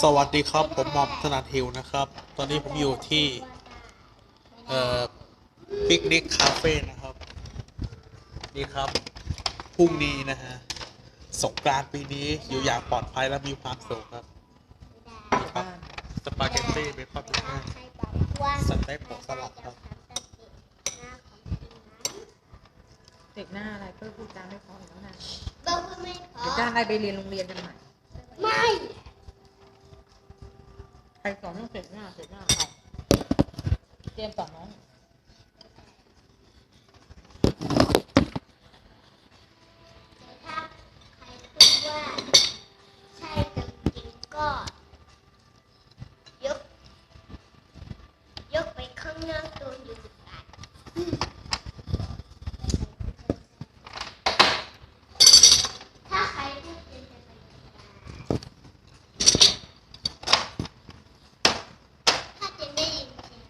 สวัสดีครับ ผมหมอมถนัดฮิวนะครับ ตอนนี้ผมอยู่ที่ เอ่อปิกนิกคาเฟ่นะครับ นี่ครับ พรุ่งนี้นะฮะ สงกรานต์ปีนี้อยู่อย่างปลอดภัยและมีความสุขครับนี่ครับสปาเกตตี้เบคอนทูน่าสเต็กหมูสลัดครับ เด็กหน้าอะไรเพื่อพูดจาไม่เพออีกแล้วนะบอกว่าไม่ขอเดี๋ยวจ้างอะไรไปเรียนโรงเรียนกันใหม่ ไม่ใค รสอนต้องเสร็จหน้าเสร็จหน้าใครเตรียมสอนน้องถ้าใครพูดว่าใช่กับจริงก็ยกยกไปข้างหนอกตัวอยู่กันาใครพูดเป็นจะไปถ้าเจนไม่ยินเสียง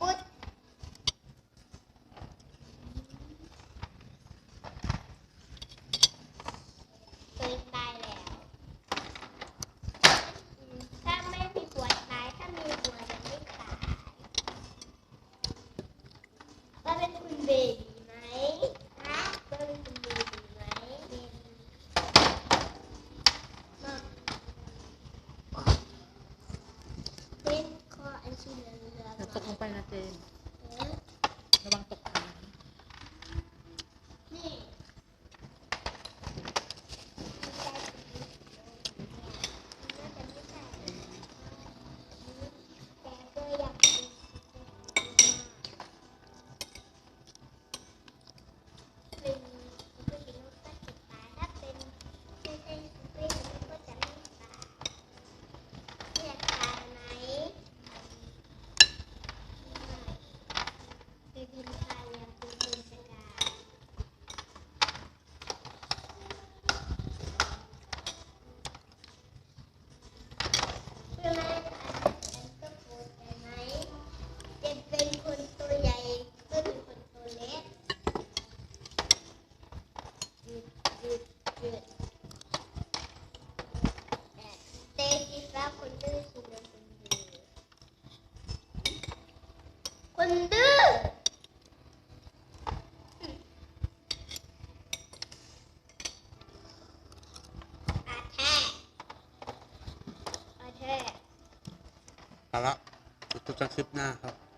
พุดตัวเองตายแล้วอืมถ้าไม่มีหัวตาย ถ้ามีหัวจะไม่ตายว่าเป็นคุณเบบีไหมฮะว่าเป็นคุณเบบีไหมเป็นมาเป็นคออันสีเหลืองๆ เดี๋ ยวตกลงไปนะเจน เออ ระวังตกน้ นี่เป็นดินทรายยังเป็นดินสกา เพื่อไม่ให้ขาดกันก็โกรธกันไหมเด็กเป็นคนตัวใหญ่ก็เป็นคนตัวเล็กหยุดหยุดหยุดแต่เตะสีฟ้าคนดื้อสีเหลือง คนดื้อคนดื้ออืมอาแท้อาแท้เอาละจุดจบกันคลิปหน้าครับ